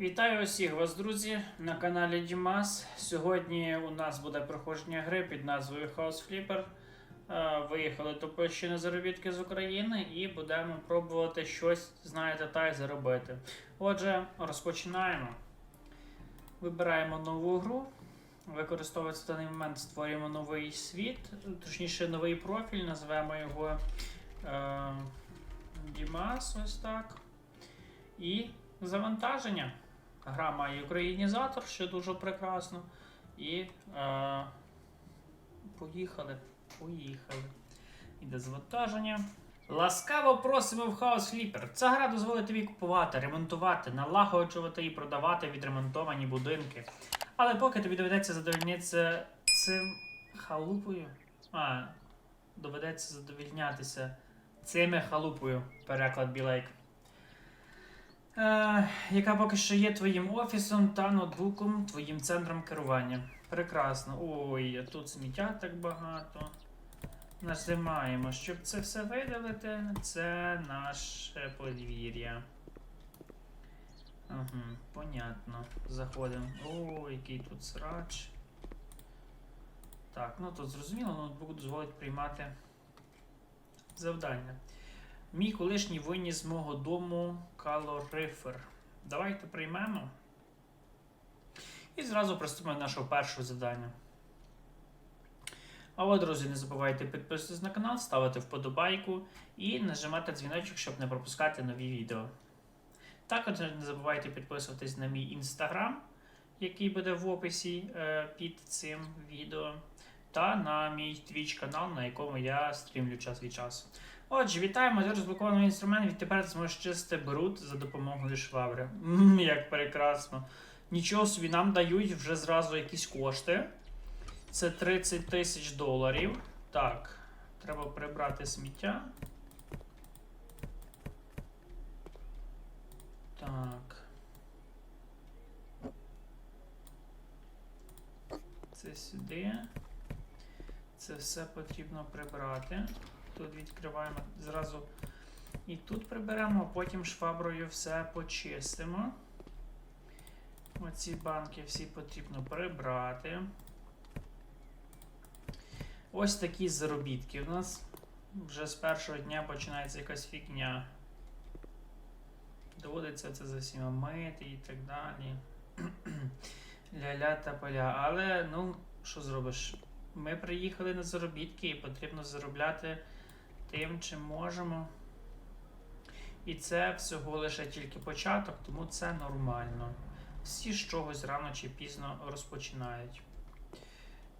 Вітаю усіх вас, друзі, на каналі Дімас. Сьогодні у нас буде проходження гри під назвою House Flipper. Е, Виїхали до Польщі на заробітки з України і будемо пробувати щось, знаєте, та й заробити. Отже, розпочинаємо. Вибираємо нову гру. Використовується даний момент, створюємо новий світ, точніше новий профіль, називаємо його е, Дімас, ось так. І завантаження. Гра має українізатор, що дуже прекрасно. І е, поїхали. Поїхали. Іде завантаження. Ласкаво просимо в House Flipper. Ця гра дозволить тобі купувати, ремонтувати, налагоджувати і продавати відремонтовані будинки. Але поки тобі доведеться задовольнитися цим халупою. А, доведеться задовільнятися цими халупою. Переклад Білейк. Е, яка поки що є твоїм офісом та ноутбуком, твоїм центром керування. Прекрасно. Ой, тут сміття так багато. Нажимаємо, щоб це все видалити. Це наше подвір'я. Угу, понятно. Заходимо. О, який тут срач. Так, ну тут зрозуміло, ноутбук дозволить приймати завдання. Мій колишній виніс з мого дому калорифер. Давайте приймемо. І зразу приступимо до нашого першого завдання. А от, друзі, не забувайте підписуватись на канал, ставити вподобайку і нажимати дзвіночок, щоб не пропускати нові відео. Також не забувайте підписуватись на мій інстаграм, який буде в описі е, під цим відео, та на мій Twitch канал, на якому я стрімлю час від часу. Отже, вітаємо за розблокований інструмент. Відтепер ти зможеш чистити бруд за допомогою швабри. Ммм, як прекрасно. Нічого собі нам дають вже зразу якісь кошти. Це 30 тисяч доларів. Так, треба прибрати сміття. Так. Це сюди. Це все потрібно прибрати. Тут відкриваємо зразу і тут приберемо, а потім шваброю все почистимо. Оці банки всі потрібно прибрати. Ось такі заробітки. У нас вже з першого дня починається якась фігня. Доводиться це за всіма мити і так далі. Ля-ля та поля. Але, ну, що зробиш? Ми приїхали на заробітки і потрібно заробляти тим, чим можемо. І це всього лише тільки початок, тому це нормально. Всі з чогось рано чи пізно розпочинають.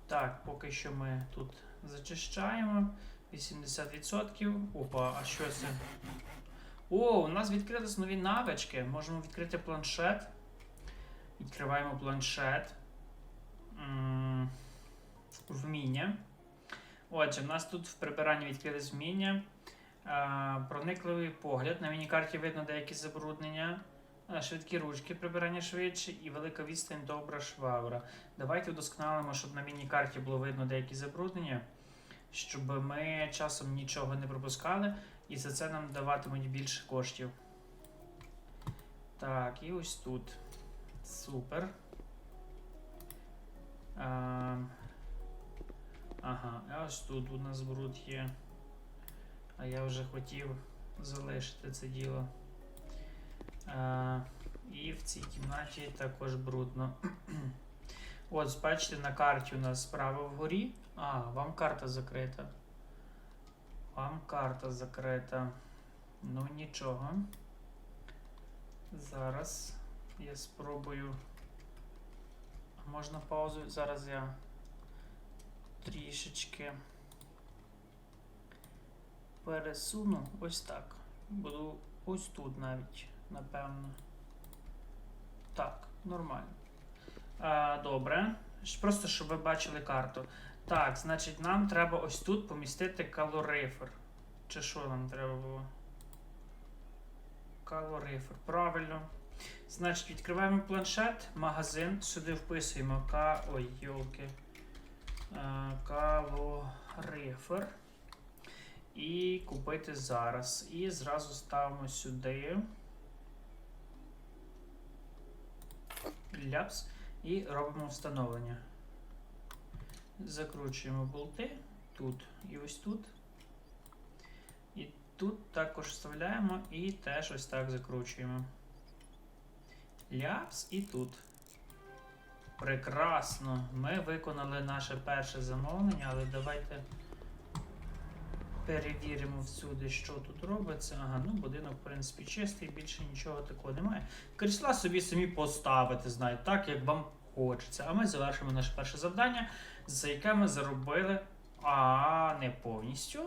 Так, поки що ми тут зачищаємо. 80%. Опа, а що це? О, у нас відкрились нові навички. Можемо відкрити планшет. Відкриваємо планшет. Вміння. Отже, в нас тут в прибиранні відкрились вміння. А, проникливий погляд. На міні-карті видно деякі забруднення. Швидкі ручки, прибирання швидше і велика відстань добра швабра. Давайте вдосконалимо, щоб на міні-карті було видно деякі забруднення, щоб ми часом нічого не пропускали, і за це нам даватимуть більше коштів. Так, і ось тут. Супер. Ага, а ось тут у нас бруд є. А я вже хотів залишити це діло. А, і в цій кімнаті також брудно. От, бачите, на карті у нас справа вгорі. А, вам карта закрита. Вам карта закрита. Ну нічого. Зараз я спробую. Можна паузу? Зараз я трішечки пересуну ось так. Буду ось тут навіть, напевно. Так, нормально. А, добре. Просто щоб ви бачили карту. Так, значить, нам треба ось тут помістити калорифер. Чи що нам треба було? Калорифер. Правильно. Значить, відкриваємо планшет, магазин, сюди вписуємо. Ой, йолки. Е, Калорифер. І купити зараз. І зразу ставимо сюди. ляпс і робимо встановлення. Закручуємо болти тут і ось тут. І тут також вставляємо і теж ось так закручуємо. Ляпс і тут. Прекрасно. Ми виконали наше перше замовлення, але давайте перевіримо всюди, що тут робиться. Ага, ну будинок, в принципі, чистий, більше нічого такого немає. Крісла собі самі поставити, знаєте, так, як вам хочеться. А ми завершимо наше перше завдання, за яке ми заробили. А, не повністю.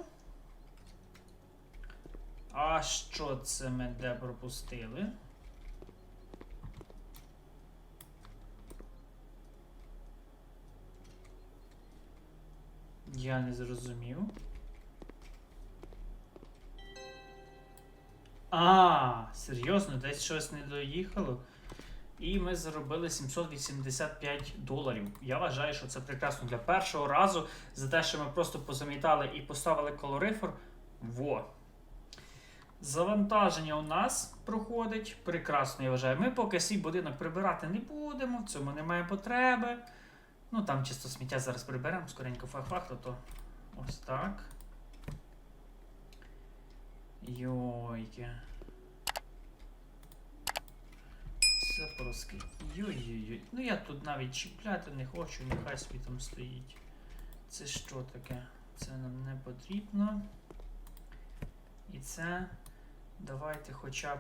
А що це ми де пропустили? Я не зрозумів. А, серйозно, десь щось не доїхало. І ми заробили 785 доларів. Я вважаю, що це прекрасно для першого разу. За те, що ми просто позамітали і поставили колорифер. Во. Завантаження у нас проходить. Прекрасно, я вважаю. Ми поки свій будинок прибирати не будемо, в цьому немає потреби. Ну там чисто сміття зараз приберемо, скоренько фах-фах, то то ось так. Йойки. Це проски. Йой-йой-йой. Ну я тут навіть чіпляти не хочу, нехай собі там стоїть. Це що таке? Це нам не потрібно. І це давайте хоча б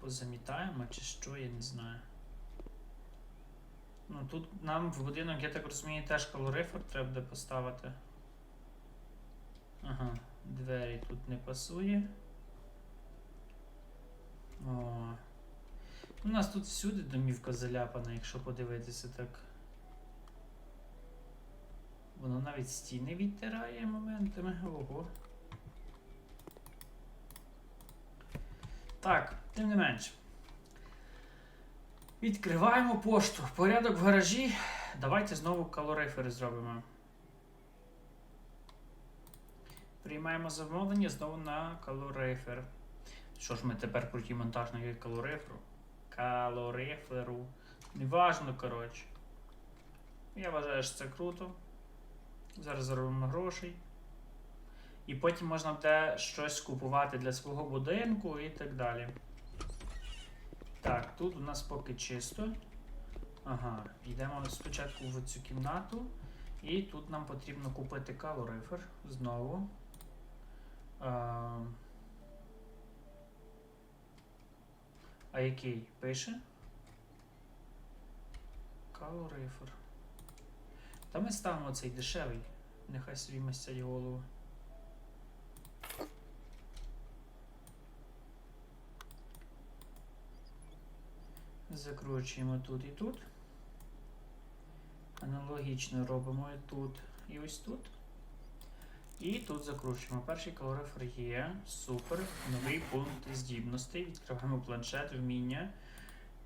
позамітаємо, чи що, я не знаю. Ну тут нам в будинок, я так розумію, теж калорифер треба буде поставити. Ага, двері тут не пасує. О. У нас тут всюди домівка заляпана, якщо подивитися так. Воно навіть стіни відтирає моментами. Ого. Так, тим не менш. Відкриваємо пошту. Порядок в гаражі. Давайте знову калорифери зробимо. Приймаємо замовлення знову на калорифер. Що ж ми тепер круті монтажники калориферу? Калориферу. Неважно, коротше. Я вважаю, що це круто. Зараз заробимо грошей. І потім можна буде щось купувати для свого будинку і так далі. Так, тут у нас поки чисто. Ага, йдемо спочатку в цю кімнату. І тут нам потрібно купити калорифер знову. А, а який? Пише? Калорифер. Та ми ставимо цей дешевий. Нехай собі мастять голову. Закручуємо тут і тут. Аналогічно робимо і тут і ось тут. І тут закручуємо. Перший калорифер є. Супер. Новий пункт здібностей. Відкриваємо планшет, вміння.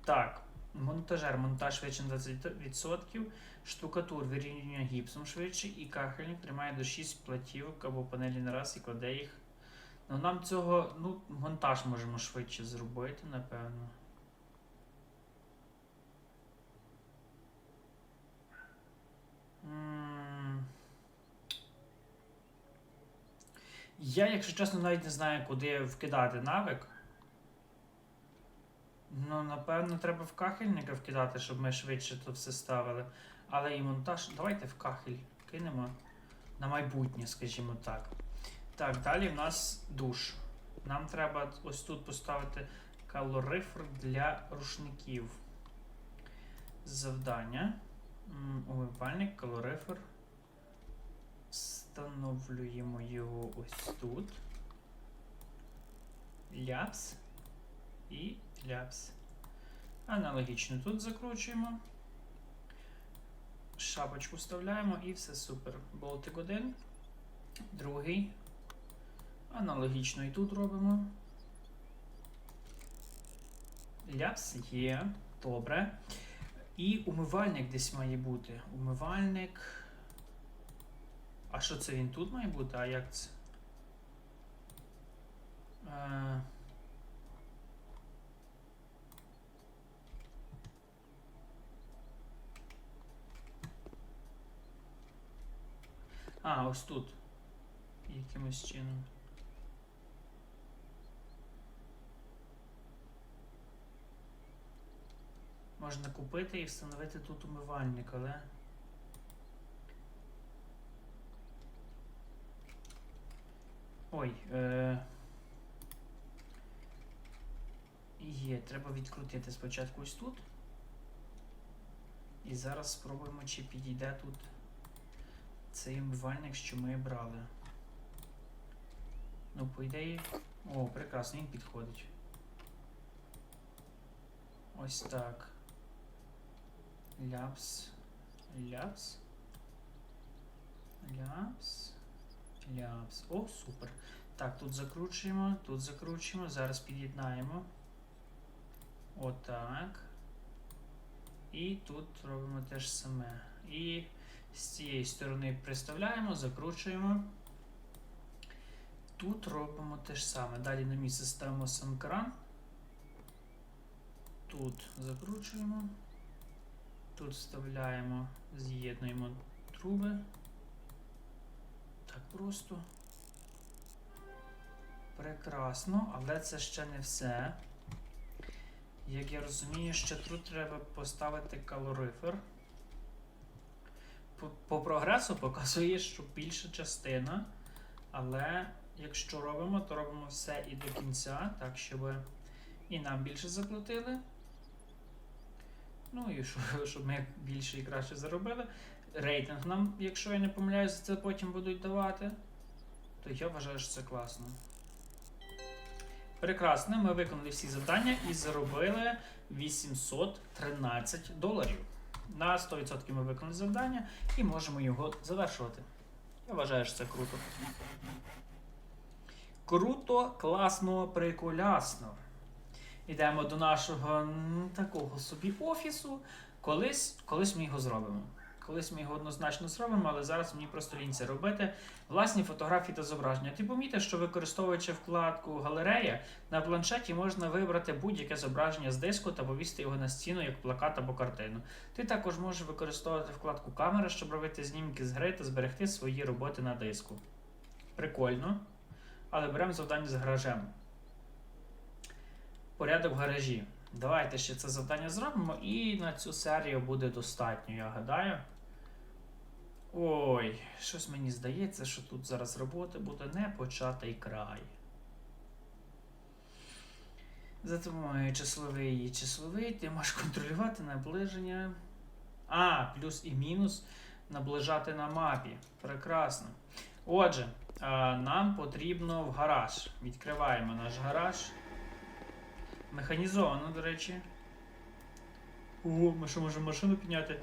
Так, монтажер, монтаж швидше на 20%. Штукатур вирівнює гіпсом швидше, і кахельник тримає до 6 платівок або панелі на раз і кладе їх. Ну нам цього, ну, монтаж можемо швидше зробити, напевно. Я, якщо чесно, навіть не знаю, куди вкидати навик. Ну, напевно, треба в кахельника вкидати, щоб ми швидше то все ставили. Але і монтаж. Давайте в кахель кинемо на майбутнє, скажімо так. Так, далі в нас душ. Нам треба ось тут поставити калорифер для рушників. Завдання. Умивальник, калорифер. Встановлюємо його ось тут. Ляпс і ляпс. Аналогічно тут закручуємо. Шапочку вставляємо і все супер. Болтик один. Другий. Аналогічно і тут робимо. Ляпс є. Добре. І умивальник десь має бути. Умивальник. А що це він тут має бути? А як це? Е... А, ось тут. Якимось чином. Можна купити і встановити тут умивальник, але. Ой, е... Є, треба відкрутити спочатку ось тут. І зараз спробуємо, чи підійде тут цей умивальник, що ми брали. Ну, по ідеї. О, прекрасно, він підходить. Ось так. Ляпс. Ляпс. Ляпс. Ляпс. О, супер. Так, тут закручуємо, тут закручуємо, зараз під'єднаємо. Отак. І тут робимо те ж саме. І з цієї сторони приставляємо, закручуємо. Тут робимо те ж саме. Далі на місце ставимо сам кран. Тут закручуємо. Тут вставляємо, з'єднуємо труби. Так просто. Прекрасно, але це ще не все. Як я розумію, ще тут треба поставити калорифер. По, по прогресу показує, що більша частина. Але якщо робимо, то робимо все і до кінця, так, щоб і нам більше заплатили. Ну і щоб, щоб ми більше і краще заробили. Рейтинг нам, якщо я не помиляюсь, це потім будуть давати. То я вважаю, що це класно. Прекрасно, ми виконали всі завдання і заробили 813 доларів. На 100% ми виконали завдання і можемо його завершувати. Я вважаю, що це круто. Круто, класно, приколясно. Йдемо до нашого такого собі офісу. Колись, колись ми його зробимо. Колись ми його однозначно зробимо, але зараз мені просто лінь це робити. Власні фотографії та зображення. Ти помітив, що використовуючи вкладку Галерея, на планшеті можна вибрати будь-яке зображення з диску та повісити його на стіну як плакат або картину. Ти також можеш використовувати вкладку камера, щоб робити знімки з гри та зберегти свої роботи на диску. Прикольно. Але беремо завдання з гаражем. Порядок в гаражі. Давайте ще це завдання зробимо, і на цю серію буде достатньо, я гадаю. Ой, щось мені здається, що тут зараз роботи буде не початий край. Затримує числовий і числовий, ти можеш контролювати наближення. А, плюс і мінус наближати на мапі. Прекрасно. Отже, нам потрібно в гараж. Відкриваємо наш гараж. Механізовано, до речі. О, ми що можемо машину підняти?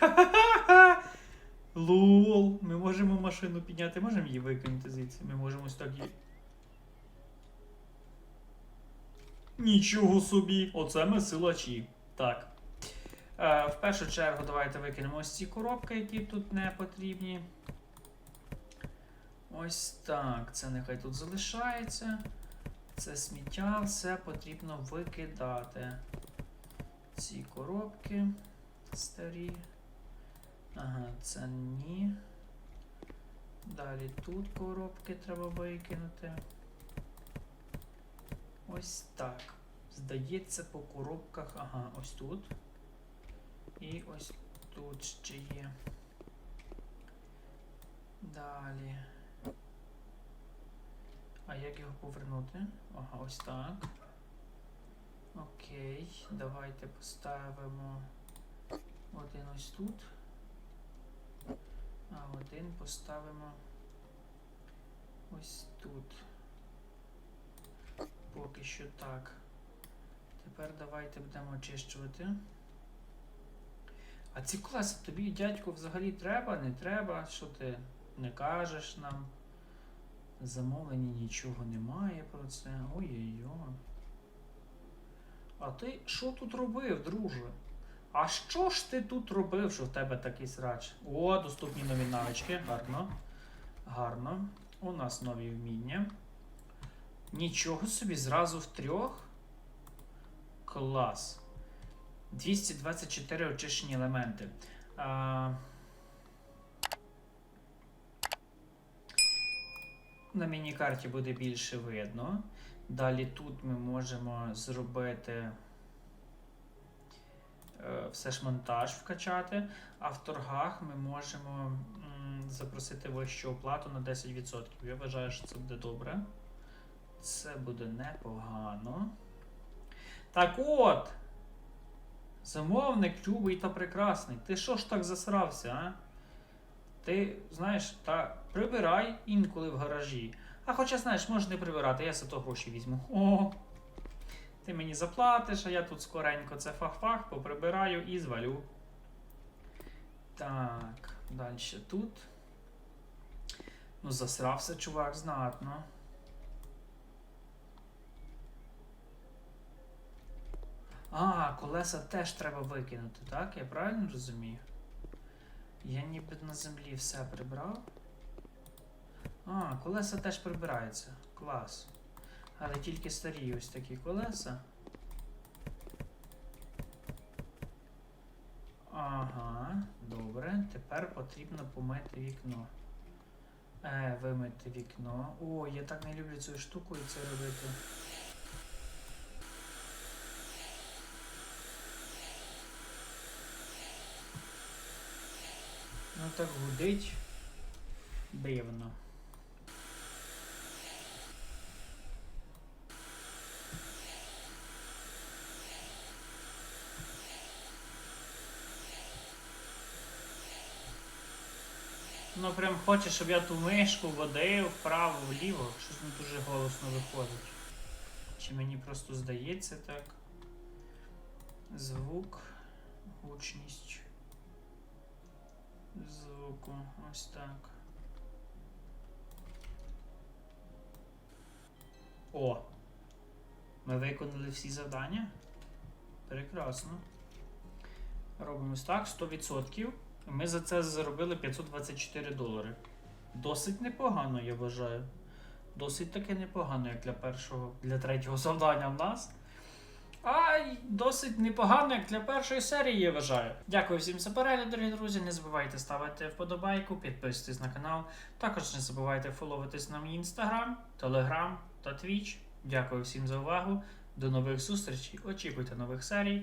Ха-ха-ха! Лол, ми можемо машину підняти, можемо її викинути звідси. Ми можемо ось так її. Нічого собі! Оце ми силачі. Так. Е, в першу чергу давайте викинемо ось ці коробки, які тут не потрібні. Ось так. Це нехай тут залишається. Це сміття, все потрібно викидати. Ці коробки старі. Ага, це ні. Далі тут коробки треба викинути. Ось так. Здається, по коробках. Ага, ось тут. І ось тут ще є. Далі. А як його повернути? Ага, ось так. Окей, давайте поставимо один ось тут. А один поставимо ось тут. Поки що так. Тепер давайте будемо очищувати. А ці класи тобі, дядько, взагалі треба, не треба? Що ти не кажеш нам? Замовлення нічого немає про це. Ой-ой-ой. А ти що тут робив, друже? А що ж ти тут робив, що в тебе такий срач? О, доступні нові навички. Гарно. Гарно. У нас нові вміння. Нічого собі, зразу в трьох. Клас. 224 очищені елементи. А... на міні-карті буде більше видно. Далі тут ми можемо зробити е, все ж монтаж вкачати, а в торгах ми можемо запросити вищу оплату на 10%. Я вважаю, що це буде добре. Це буде непогано. Так от! Замовник любий та прекрасний. Ти що ж так засрався, а? Ти, знаєш, та прибирай інколи в гаражі. А хоча, знаєш, можеш не прибирати, я за то гроші візьму. О! Ти мені заплатиш, а я тут скоренько це фах-фах, поприбираю і звалю. Так, далі тут. Ну, засрався чувак знатно. А, колеса теж треба викинути, так? Я правильно розумію? Я ніби на землі все прибрав. А, колеса теж прибираються. Клас. Але тільки старі ось такі колеса. Ага, добре. Тепер потрібно помити вікно. Е, вимити вікно. О, я так не люблю цю штуку і це робити. Ну так гудить. Дивно. Ну прям хоче, щоб я ту мишку водив вправо, вліво, щось не дуже голосно виходить. Чи мені просто здається так? Звук, гучність звуку. Ось так. О! Ми виконали всі завдання. Прекрасно. Робимо так, 100%. Ми за це заробили 524 долари. Досить непогано, я вважаю. Досить таки непогано, як для першого, для третього завдання в нас. А досить непогано, як для першої серії, я вважаю. Дякую всім за перегляд, дорогі друзі. Не забувайте ставити вподобайку, підписуйтесь на канал. Також не забувайте фоловитись на мій інстаграм, телеграм та твіч. Дякую всім за увагу. До нових зустрічей. Очікуйте нових серій.